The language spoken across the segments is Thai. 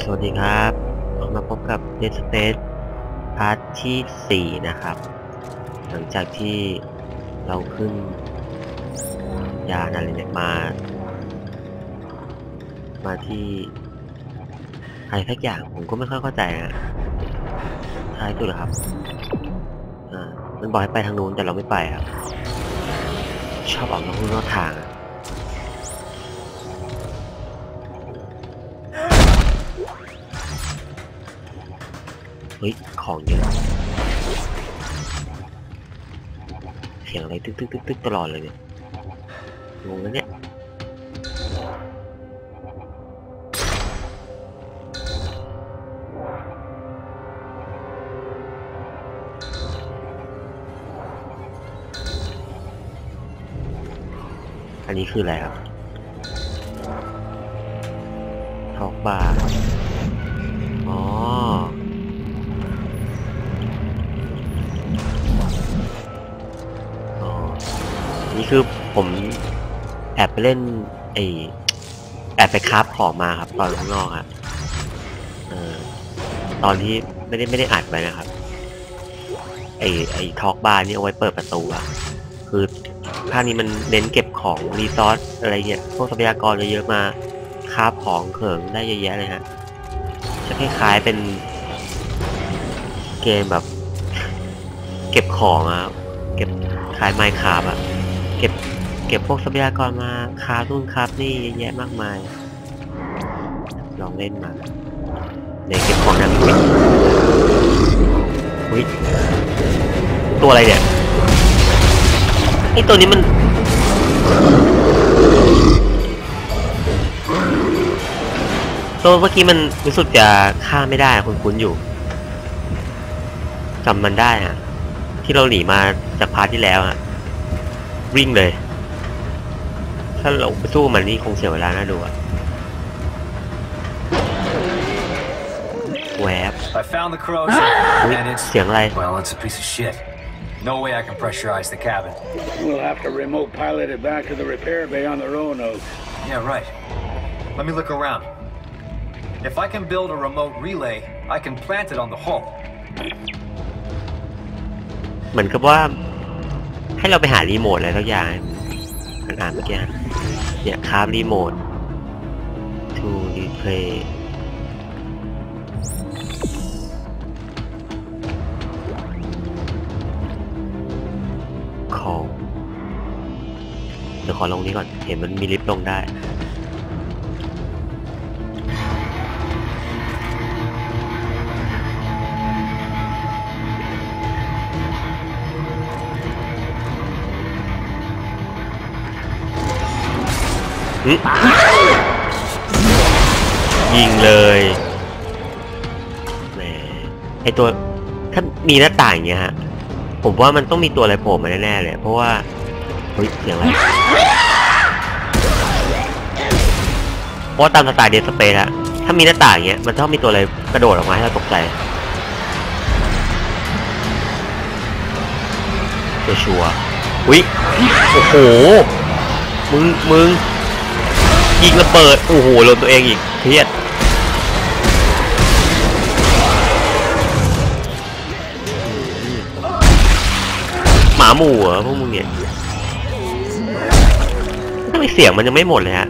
สวัสดีครับมาพบกับ Dead Space พาร์ทที่ 4 นะครับ หลังจากที่เราขึ้น ยานอะไรเนี่ยมา มาที่อะไรสักอย่างผมก็ไม่ค่อยเข้าใจนะท้ายสุดเหรอครับ อ่า มันบอกให้ไปทางนู้นแต่เราไม่ไปครับ ชอบออกนอกลู่นอกทางอะ ของเยอะ เสียงอะไรตึกตึกตึกตึกตลอดเลยเนี่ยงงแล้วเนี่ยอันนี้คืออะไรครับท็อกบาร์ นี่คือผมแอบไปเล่นไอแอบไปคราฟของมาครับ ตอนข้างนอกครับเออตอนที่ไม่ได้ไม่ได้อัดไว้นะครับ ไอไอทอกบาร์นี่เอาไว้เปิดประตูอะคือภาคนี้มันเน้นเก็บของรีซอสอะไรเงี้ยพวกทรัพยากรเยอะๆมาคราฟของเขิงได้เยอะแยะเลยฮะจะคล้ายๆเป็นเกมแบบ เก็บของอะครับเก็บคล้ายไมค์คราฟอะ เก็บพวกทรัพยากรมาคาฟนู่นคราฟนี่เยอะแยะมากมาย ลองเล่นมาเดี๋ยวเก็บของได้ไหมอุ้ยตัวอะไรเนี่ยไอตัวนี้มันตัวเมื่อกี้มันรู้สึกจะฆ่าไม่ได้คุณคุ้นอยู่จำมันได้ฮะที่เราหนีมาจากพาร์ทที่แล้วอะวิ่งเลย ถ้าเราไปสู้มันนี่คงเสียเวลาน่าดูอะแวบ I found the corrosion, อุ๊ย and it's เสียงอะไร well, it's a piece of shit. No way I can pressurize the cabin. We'll have to remote pilot it back to the repair bay on the Roanoke. Yeah, right. Let me look around. If I can build a remote relay, I can plant it on the hull. เหมือนกับว่า ให้เราไปหารีโมทอะไรสักอย่าง อ่านอ่านเมื่อกี้เนี่ยคาฟรีโมท to replay ของเดี๋ยวขอลงนี้ก่อน เห็นมันมีลิฟต์ลงได้ ยิงเลยแหมไอตัวถ้ามีหน้าต่างอย่างเงี้ยฮะ ผมว่ามันต้องมีตัวอะไรโผล่มาแน่ๆเลย เพราะว่า เฮ้ยเสียงอะไรเพราะว่าตามสไตล์เดสเปซอะถ้ามีหน้าต่างอย่างเงี้ย มันต้องมีตัวอะไรกระโดดออกมาให้เราตกใจ ตัวชัวร์อุ้ย โอ้โห มึง มึง ยิงระเบิด โอ้โหโดนตัวเองอีกเครียดหมาหมู่เหรอพวกมึงเนี่ยทำไมเสียงมันยังไม่หมดเลยฮะ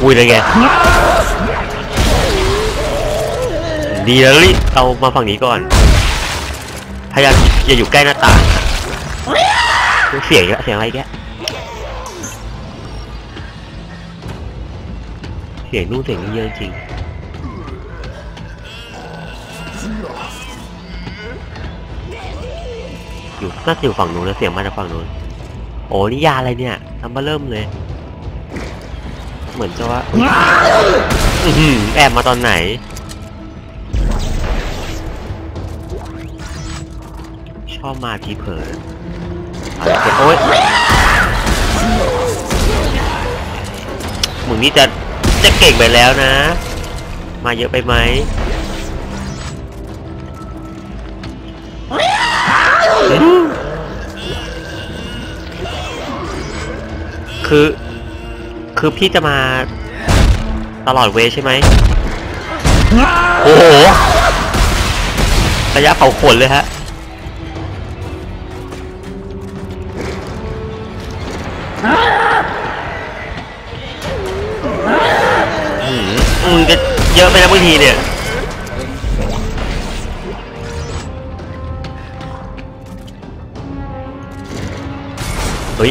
อุ้ยอะไรแกดีแล้วรีเอามาฝั่งนี้ก่อน พยายามอย่าอยู่ใกล้หน้าต่าง เสียงอีกแล้วเสียงอะไรแก เสียงนู่นเสียงนี่เยอะจริงอยู่น่าจะอยู่ฝั่งนู้นแล้วเสียงมาจากฝั่งนู้นโอ้นี่ยาอะไรเนี่ยทำมาเริ่มเลย เหมือนจะว่าแอบมาตอนไหน ชอบมาทีเผลอเอาละเก็บโอ๊ยมึงนี่จะ จะเก่งไปแล้วนะ มาเยอะไปไหมคือ คือพี่จะมาตลอดเวใช่ไหม โอ้โห ระยะเผาขนเลยฮะ ทีเนี่ยเฮ้ย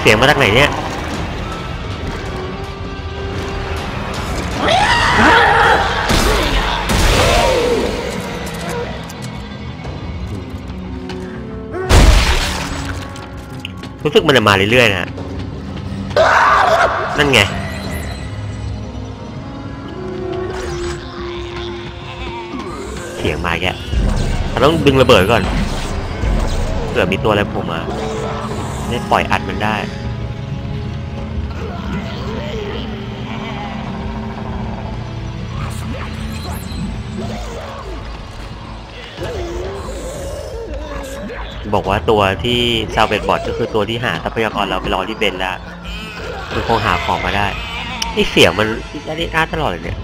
เสียงมาจากไหนเนี่ย รู้สึกมันจะมาเรื่อยๆนะฮะนั่นไง เสียงมาแกเราต้องดึงระเบิดก่อนเผื่อมีตัวอะไรโผล่มาได้ปล่อยอัดมันได้ บอกว่าตัวที่ซาวเบตบอดก็คือตัวที่หาทรัพยากรเราไปรอที่เบนแล้วมันคงหาของมาได้นี่เสียงมันได้ได้อาตลอดเลยเนี่ย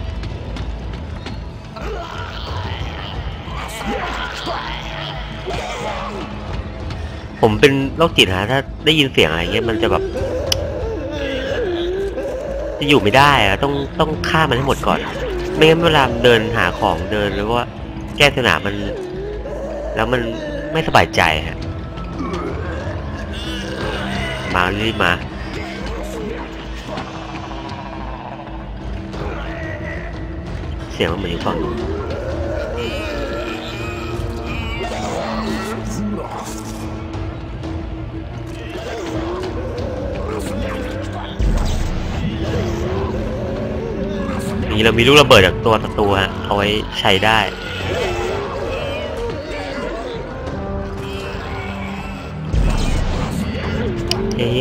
ผมเป็นโรคจิตฮะถ้าได้ยินเสียงอะไรเงี้ยมันจะแบบจะอยู่ไม่ได้อะต้องต้องฆ่ามันให้หมดก่อน ไม่งั้นเวลาเดินหาของเดินหรือว่าแก้สนามมัน แล้วมันไม่สบายใจฮะ มารีบมาเสียงมันเหมือนอยู่ฝั่งนู้นนี่เรามีลูกระเบิดจากตัวศัตรูฮะเอาไว้ใช้ได้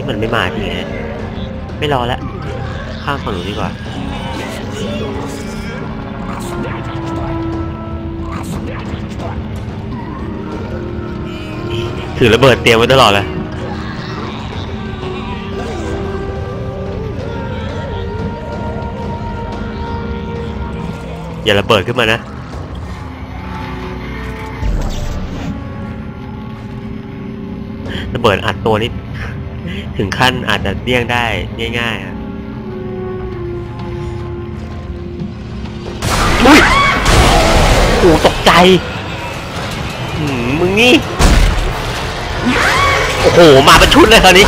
มันไม่มาทีไงไม่รอแล้วข้ามฝั่งหนูนดีกว่าถือระเบิดเตรียมไว้ตลอดเลยอย่าระเบิดขึ้นมานะระเบิดอัดตัวนี้ ถึงขั้นอาจจะเลี่ยงได้ง่ายๆอะอุ้ยโอ้ตกใจหืมมึงนี่ โอ้โห มาเป็นชุดเลยคราวนี้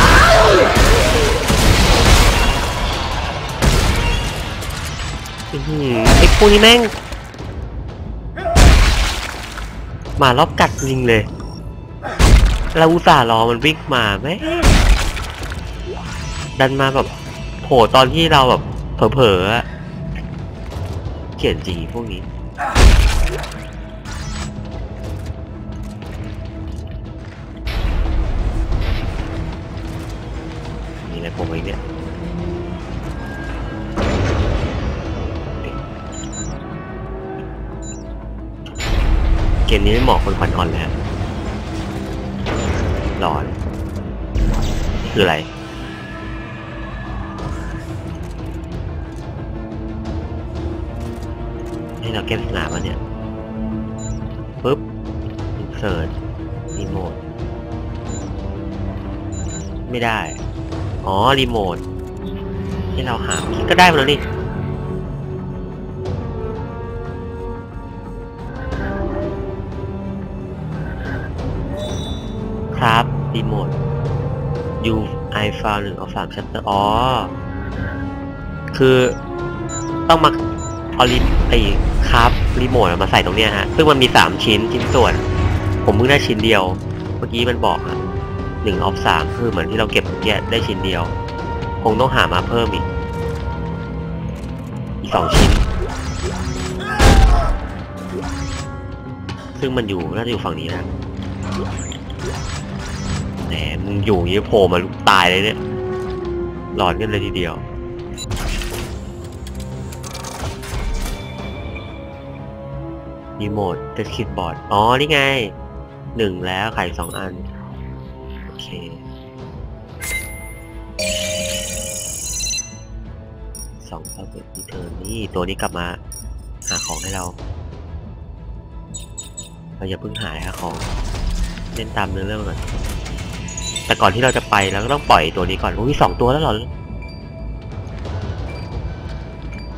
อื้อหือไอ้พวกนี้แม่ง มารอบกัดจริงเลย เราอุตส่าห์รอมันวิ่งมาไหม ดันมาแบบโผล่ตอนที่เราแบบเผลอๆอะเขียนจริงพวกนี้ มีอะไรผมอีกเนี่ยเกมนี้ไม่เหมาะคนควันอ่อนเลยฮะหลอน คืออะไร ให้เราเก็บสนามมาเนี่ยปุ๊บ insert remote ไม่ได้ อ๋อ รีโมทให้เราหาก็ได้มาแล้วนี่ครับรีโมท you I found หนึ่งเอาสามชัตเตอร์อ๋อ คือต้องมา เอารีไอ้ครับรีโมทมาใส่ตรงเนี้ยฮะ ซึ่งมันมีสามชิ้นชิ้นส่วน ผมเพิ่งได้ชิ้นเดียว เมื่อกี้มันบอกอะหนึ่งออฟสามคือเหมือนที่เราเก็บเมื่อกี้ได้ชิ้นเดียว คงต้องหามาเพิ่มอีก อีกสองชิ้น ซึ่งมันอยู่น่าจะอยู่ฝั่งนี้นะแหมมึงอยู่อย่างนี้โผล่มาลุกตายเลยเนี่ย หลอนกันเลยทีเดียว รีโมทเทสคิดบอร์ดอ๋อ นี่ไงหนึ่งแล้วขายสองอัน โอเค สองตัวเปิดที่เธอนี่ตัวนี้กลับมา หาของให้เรา เราอย่าเพิ่งหายหาของ เล่นตามเนื้อเรื่องก่อน แต่ก่อนที่เราจะไปเราก็ต้องปล่อยตัวนี้ก่อนอุ้ยสองตัวแล้วเหรอ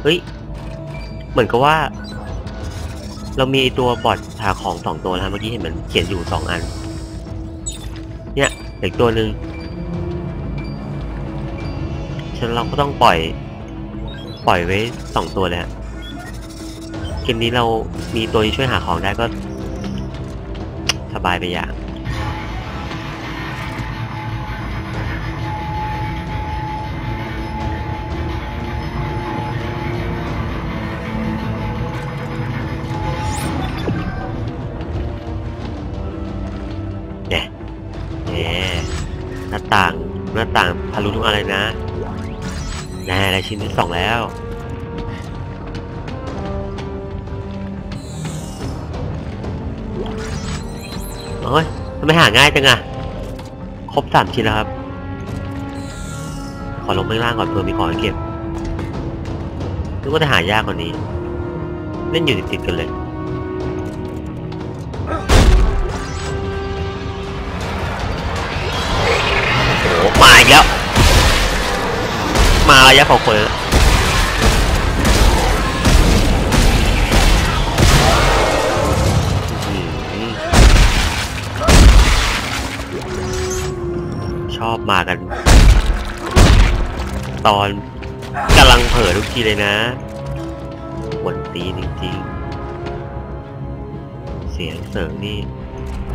เฮ้ย เหมือนกับว่า เรามีตัวบอทหาของสองตัวแล้วเมื่อกี้เห็นมันเขียนอยู่สองอัน เนี่ยอีกตัวหนึ่งฉันเราก็ต้องปล่อย ปล่อยไว้สองตัวเลยฮะเกมนี้เรามีตัวที่ช่วยหาของได้ก็ สบายไปอย่าง โอ้ยทำไมหาง่ายจังอะครบสามชิ้นแล้วครับ ขอลงไปข้างล่างก่อนเผื่อมีของเก็บนึกว่าจะหายากกว่านี้ เล่นอยู่ติดๆกันเลยโอ้โหมาอีกแล้ว มาระยะของคนแล้ว อบมากัน ตอนกำลังเผลอทุกทีเลยนะหวนตีจริงๆ เสียงเสริงนี่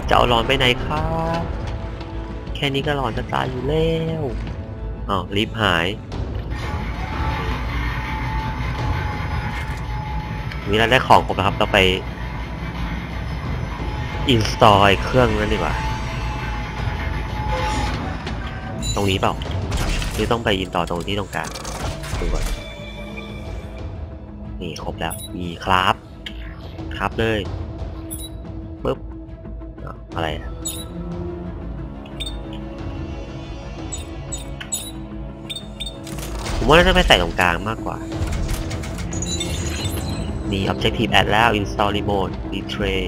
จะเอาร้อนไปไหนครับแค่นี้ก็หลอนจะตายอยู่แล้วอ๋อรีบหายนี่เราได้ของครบแล้วครับเราไปอินสตอลเครื่องนั้นดีกว่า ตรงนี้เปล่าหรือต้องไปอินต่อตรงที่ตรงกลางดูก่อนนี่ครบแล้ว มีครับ ครับเลยปึ๊บอะไรอะผมว่าน่าจะไปใส่ตรงกลางมากกว่ามี Objective Add แล้ว Install Remote Betray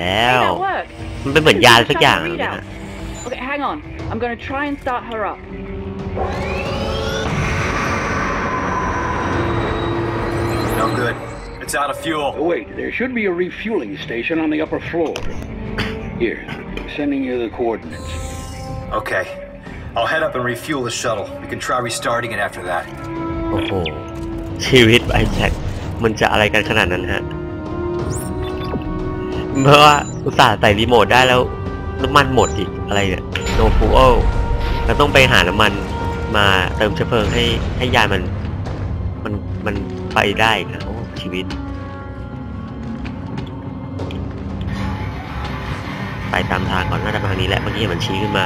แล้ว Hey, that worked. มันเป็นเหมือนยาสักอย่างนะฮะ Okay, hang on. I'm going to try and start her up. No good. It's out of fuel. Oh, wait, there should be a refueling station on the upper floor. Here, sending you the coordinates. Okay. I'll head up and refuel the shuttle. We can try restarting it after that. โอ้โห ชีวิตไอแจ็คมันจะอะไรกันขนาดนั้นฮะ เพราะว่าอุตส่าห์ใส่รีโมทได้แล้วน้ำมันหมดอีกอะไรเนี่ย no fuel เราต้องไปหาน้ำมันมาเติมเชื้อเพลิงให้ให้ยานมัน มันมันไปได้นะโอ้ชีวิต ไปตามทางก่อนน่าจะมาทางนี้แหละเมื่อกี้มันชี้ขึ้นมา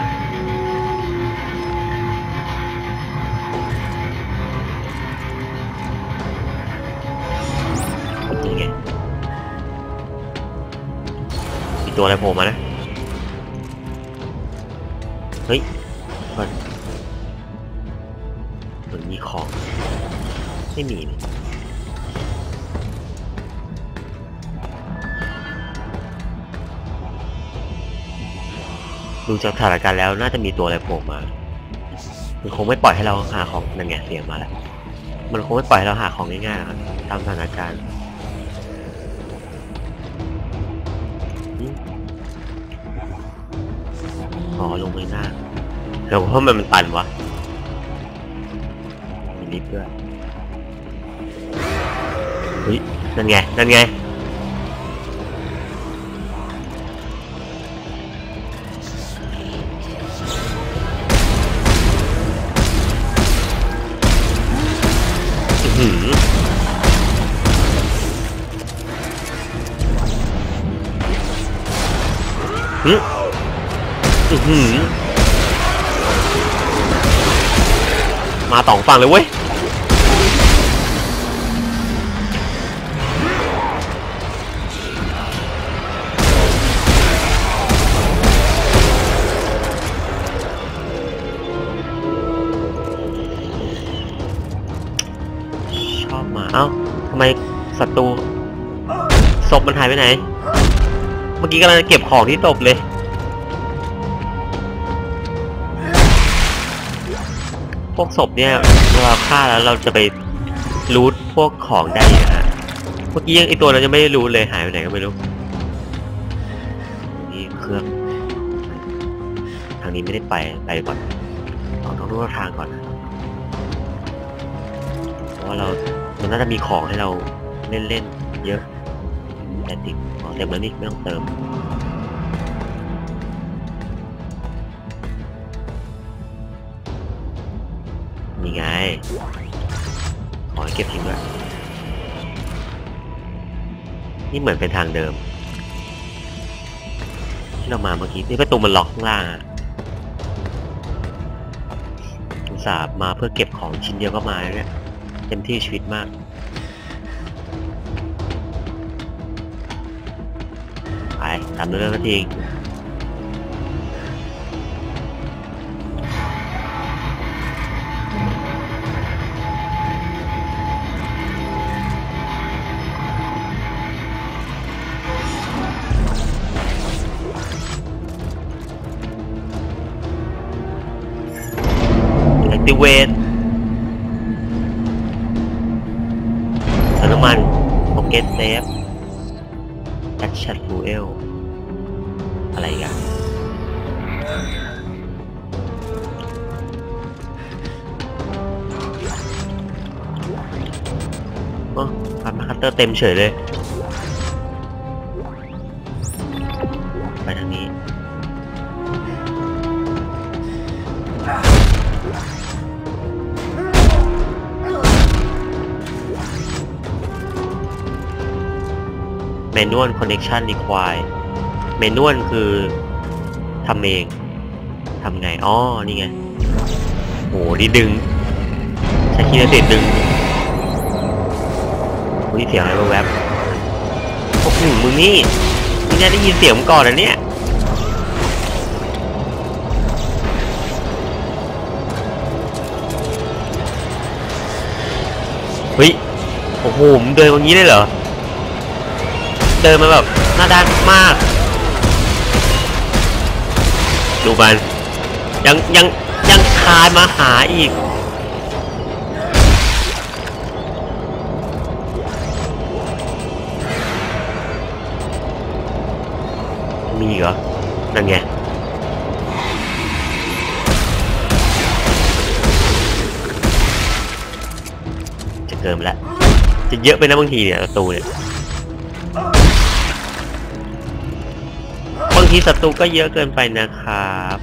ตัวอะไรโผล่มานะ เฮ้ยก่อนเหมือนมีของ ไม่มีนี่ดูจากสถานการณ์แล้วน่าจะมีตัวอะไรโผล่มา มันคงไม่ปล่อยให้เราหาของนั่นไงเสียงมาแล้ว มันคงไม่ปล่อยให้เราหาของง่ายๆครับตามสถานการณ์ เดี๋ยวว่ามันมันตันวะ มีลิฟต์ด้วยเฮ้ยนั่นไง นั่นไง อื้อหือหึอื้อหือม มาสองฝั่งเลยเว้ยชอบหมา เอ้าทำไมศัตรูศพมันหายไปไหน เมื่อกี้กำลังจะเก็บของที่ศพเลย พวกศพเนี่ยเวลาฆ่าแล้วเราจะไปรูทพวกของได้อยู่ะเมื่อกี้ยังไอตัวเราจะไม่ได้รูทเลยหายไปไหนก็ไม่รู้นี่เครื่องทางนี้ไม่ได้ไปไปก่อนเราต้องรู้ทางก่อนนะเพราะว่าเรามันน่าจะมีของให้เราเล่นเล่นๆเยอะแต่ติดอ๋อเต็มแล้วนี่ไม่ต้องเติม ขอให้เก็บทิ้งด้วย นี่เหมือนเป็นทางเดิม ที่เรามาเมื่อกี้ นี่ประตูมันล็อกข้างล่างอะอุตส่าห์มาเพื่อเก็บของชิ้นเดียวก็มาแล้วเนี่ย เต็มที่ชีวิตมากไปตามเรื่องนาที ติเวตน้ำมันโอเกตเซฟแอคชั่นบูเอลอะไรกันอ๋อทำมาคัตเตอร์เต็มเฉยเลย เมนวล connection require เมนวลคือทำเองทำไงอ๋อนี่ไงโหนี่ดึงใช้คีย์เสร็จดึงอุ้ยเสียงอะไรแวบๆโอ้โหมึงนี่นี่น่าได้ยินเสียงมึงก่อนนะเนี่ยเฮ้ย โอ้โหมึงเดินตรงนี้ได้เหรอ เดินมาแบบหน้าด้านมาก ดูมันยังยังยังคานมาหาอีก มีเหรอ นั่นไงจะเกินแล้ว จะเยอะไปนะบางทีเนี่ยประตูเนี่ย ทีศัตรูก็เยอะเกินไปนะครับ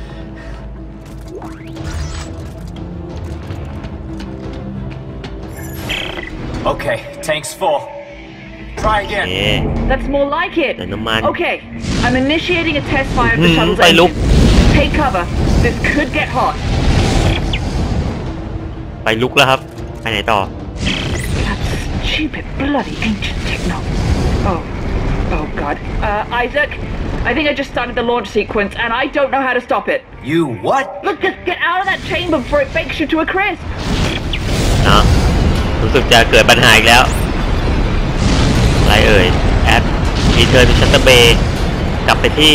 Okay, tank's full. Try โอ again. เค That's more like it. เติมน้ำมัน Okay, I'm initiating a test fire of the Hmm, shuttle's phải lúc. engine. Take cover. This could get hot. ไปลุกแล้วครับ ไปไหนต่อ That's stupid, bloody ancient techno. Oh, oh God. Uh, Isaac, I think I just started the launch sequence, and I don't know how to stop it. You what? Look, just get out of that chamber before it bakes you to a crisp. เนาะรู้สึกจะเกิดปัญหาอีกแล้ว อะไรเอ่ย แอดรีเทิร์นชัตเตอร์เบย์กลับไปที่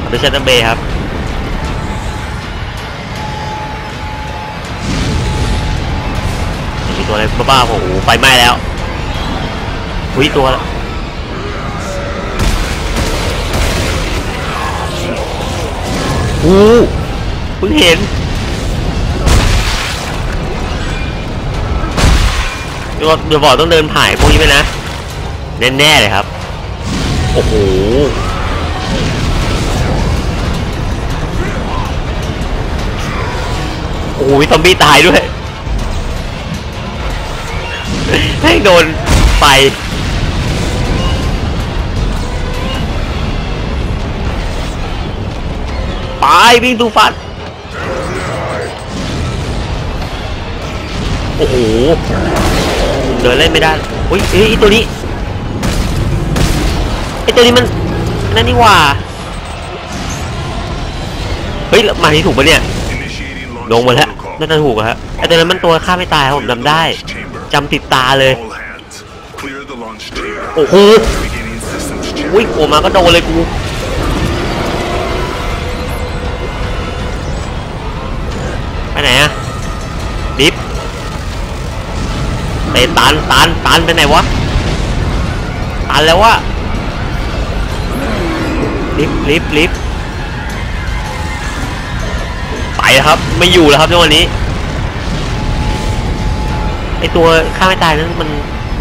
กลับไปชัตเตอร์เบย์ครับ มีตัวอะไรบ้าๆโอ้โหไฟไหม้แล้วอุ้ยตัว หเพิ่งเห็นเดี๋ยวเดี๋ยวบอกต้องเดินผ่านพวกนี้ไปนะ แน่ๆเลยครับ โอ้โหโอ้โหมีซอมบี้ตายด้วย ให้โดนไฟ ไปวิ่งตูฟัดโอ้โหผมเดินเล่นไม่ได้อุ้ยเอ้ยไอ้ตัวนี้ไอ้ตัวนี้มันนั่นนี่หว่าเฮ้ยมาที่ถูกปะเนี่ย Initiating ลง launch มาแล้ว protocol. น่าจะถูกอะฮะไอ้ตัวนั้นมันตัวฆ่าไม่ตายครับผมจำได้ Launch chamber. จำติดตาเลย All hands, clear the launch chamber. โอ้โห Beginning systems check. อุ้ยโผล่มาก็โดนเลยกู ดิฟเตะตันตันตันไปไหนวะตันแล้ววะลิฟลิฟลิฟไปครับไม่อยู่แล้วครับในวันนี้ไอตัวฆ่าไม่ตายนั้นมัน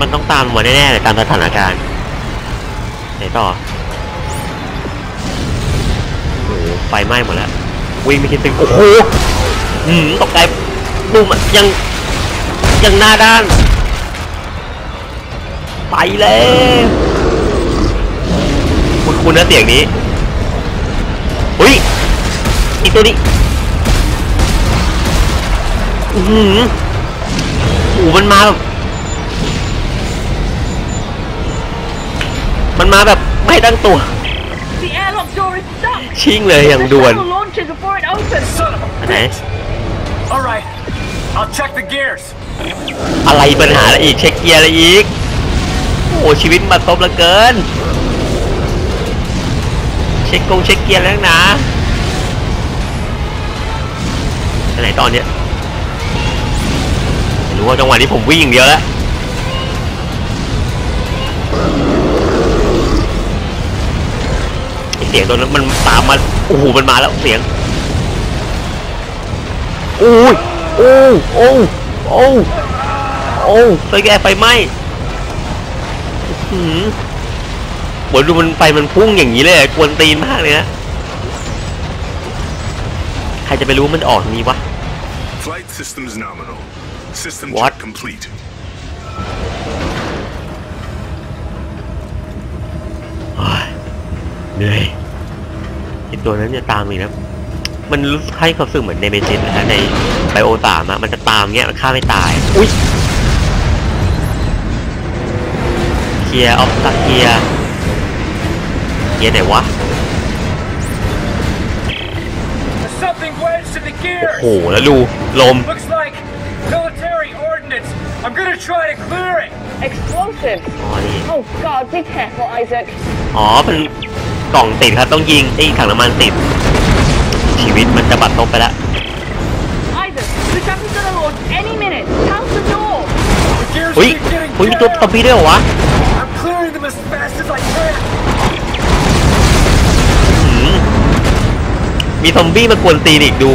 มันต้องตามมาแน่ๆเลยตามสถานการณ์ไหนต่อโอ้โหไฟไหม้หมดแล้ววิ่งไม่คิดถึงโอ้โหหืมตกใจ ดูมันยังยังหน้าด้าน ไปแล้วคุณคุณนะเสียงนี้อุ้ยอีกตัวนี้อือหือโอ้โหมันมาแบบมันมาแบบไม่ตั้งตัว The airlock door is stuck. ชิ่งเลยอย่างด่วน The shuttle launches before it opens. Son of a อันไหน All right, I'll check the gears. อะไรปัญหาอะไรอีกเช็คเกียร์อะไรอีก โอ้ชีวิตมาตบเหลือเกิน เช็คกงเช็คเกียร์แล้วนะไหนตอนเนี้ยไม่รู้ว่าจังหวะนี้ผมวิ่งอย่างเดียวแล้วเสียงตัวนั้นมันตามมาโอ้โหมันมาแล้วเสียงโอ้ย โอ้โอ้โอ้โอ้ไฟแกไฟไหม้อื้อหือโหดูมันไฟมันพุ่งอย่างนี้เลยอะกวนตีนมากเลยนะใครจะไปรู้มันออกอย่างนี้วะ Flight systems nominal. System What? check complete. โอ้ยเหนื่อยไอตัวนั้นจะตามอีกนะ มันรู้สึกให้เขาสึกเหมือนในเมจินนะฮะในไบโอสามอะมันจะตามเงี้ยมันฆ่าไม่ตาย อุ้ยเคลียร์ออฟตักเคลียร์เคลียร์ไหนวะ There's something wedged in the โอ้ gears. โห แล้วดู ลม Looks like military ordnance. I'm gonna try to clear it. Explosives. อ๋อนี่ Oh God, be careful, Isaac. อ๋อเป็นกล่องติดครับต้องยิงไอ้ถังน้ำมันติด ชีวิตมันจะบัดซบไปแล้ว Isaac, the shuttle's gonna launch any minute. How's the door? The gears อุ้ย keep getting อุ้ยมีตัวตอม jammed. บี้ด้วยเหรอวะ I'm clearing them as fast as I can. หืมมีซอมบี้มากวนตีนอีกดู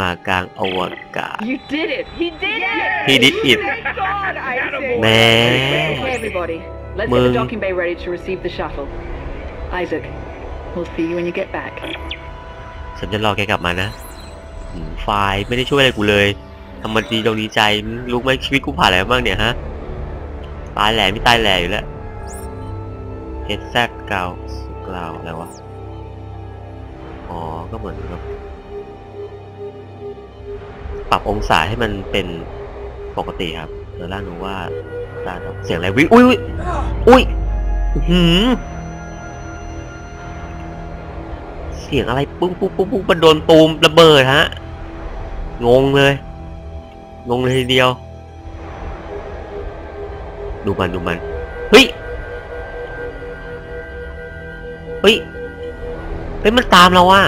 มากลางอวกาศ you did it. He did it. He did it. Thank God, Isaac. แม่ Okay, everybody. Let's get Mừng. the docking bay ready to receive the shuttle. Isaac, we'll see you when you get back. ฉันจะรอแกกลับมานะอืมไฟล์ไม่ได้ช่วยอะไรกูเลยทำมันดีตรงดีใจมึงรู้ไหมชีวิตกูผ่านอะไรมาบ้างเนี่ยฮะ ตายแหล่ไม่ตายแหล่อยู่แล้วเฮดแซกกาวกล่าวอะไรวะ อ๋อ ก็เหมือนกับ ปรับองศาให้มันเป็นปกติครับเออล่านูว่าตาเสียงอะไรวิอุ้ยอุ้ยอุ้ยหือเสียงอะไรปุ้งปุ้งปุ้งปุ้งมันโดนตูมระเบิดฮะ งงเลย งงเลยทีเดียว ดูมันดูมันเฮ้ยเฮ้ยไปฮ้ยมันตามเราว่ะ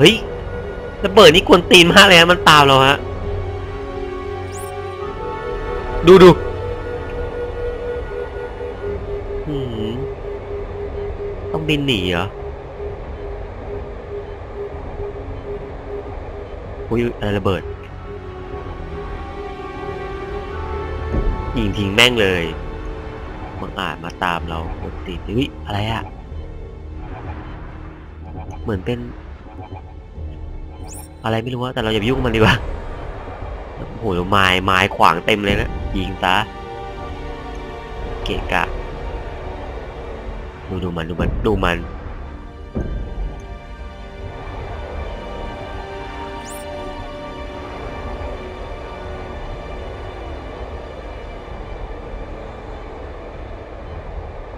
เฮ้ยระเบิดนี่กวนตีนมากเลยฮะมันตามเราฮะ ดูดูหืมต้องบินหนีเหรออุ้ยอะไรระเบิดยิงทิ้งแม่งเลยมังอาจมาตามเรากดติดอุ้ยอะไรอะเหมือนเป็น อะไรไม่รู้ว่าแต่เราอย่าไปยุ่งกับมันดีกว่าโอ้โหไม้ไม้ขวางเต็มเลยนะยิงซะเกะกะดูดูมันดูมันดูมัน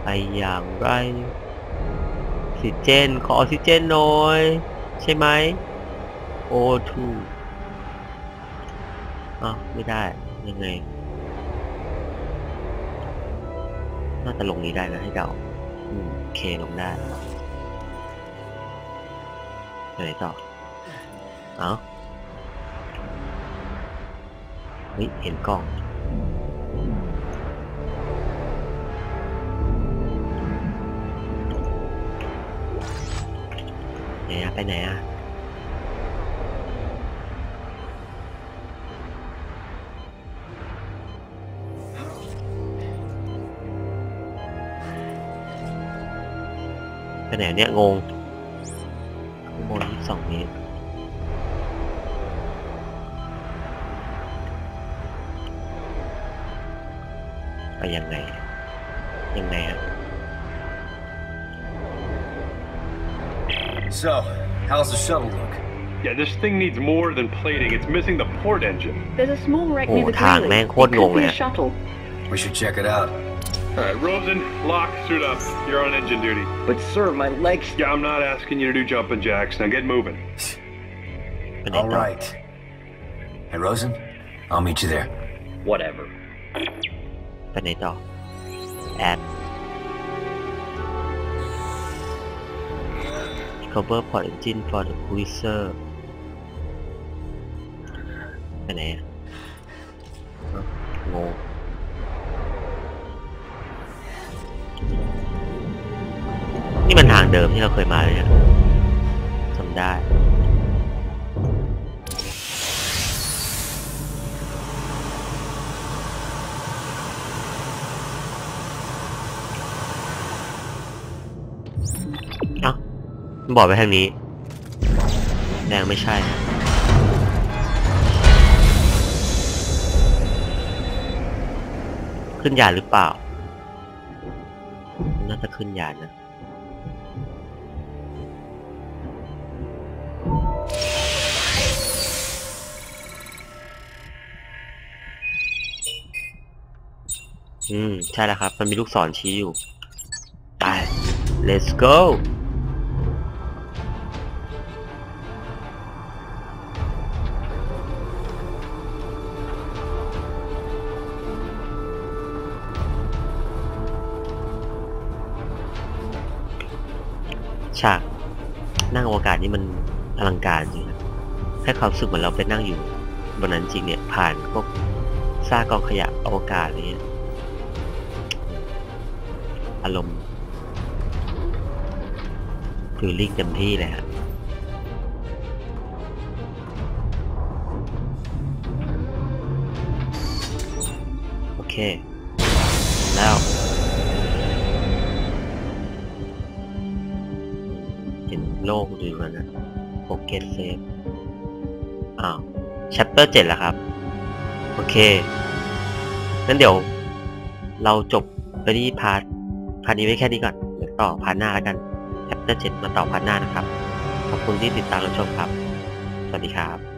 ไปอย่างไรออกซิเจนขอออกซิเจนหน่อยใช่ไหม O2 อ้าวไม่ได้ ยังไง น่าจะลงนี้ได้นะให้เดาอืมโอเคลงได้ไปไหนต่อ เอาเฮ้ย เห็นกล้องไหนอะไปไหนอะ ไปไหนเนี่ยงงข้างบนยี่สองเมตรไปยังไงยังไงอะ So, how's the shuttle look? Yeah, this thing needs more than plating. It's missing the port engine. There's a small wreck Oh, near the ทาง Greeley. แม่งโคตร It ง could ง be เลย a อะ shuttle. We should check it out. Alright, Rosen, lock, suit up. You're on engine duty. But sir, my legs... Yeah, I'm not asking you to do jumping jacks. Now get moving. All right. Hey, Rosen, I'll meet you there. Whatever. Benito. And... Cover port engine for the cruiser. Cái này นี่มันทางเดิมที่เราเคยมาเลยนี่ยจำได้ เอ้าบอกไปทางนี้ แดงไม่ใช่ขึ้นยานหรือเปล่า น่าจะขึ้นยานนะ อืม ใช่แล้วครับ มันมีลูกศรชี้อยู่ ไป let's go ฉากนั่งอวกาศนี่มันอลังการจริงนะให้ความรู้สึกเหมือนเราไปนั่งอยู่บนนั้นจริงเนี่ย ผ่านพวกซากกองขยะอวกาศอะไรเงี้ย อารมณ์ฟิลลิ่งเต็มที่เลยฮะโอเค แล้วเห็นโลกดูมันนะโปเกตเซฟอ้าวชัปเตอร์เจ็ดแล้วครับ โอเคงั้นเดี๋ยวเราจบไปที่พาร์ท พาร์ทนี้ไว้แค่นี้ก่อนเดี๋ยวต่อพาร์ทหน้าแล้วกันชัปเตอร์เจ็ดมาต่อพาร์ทหน้านะครับ ขอบคุณที่ติดตามรับชมครับ สวัสดีครับ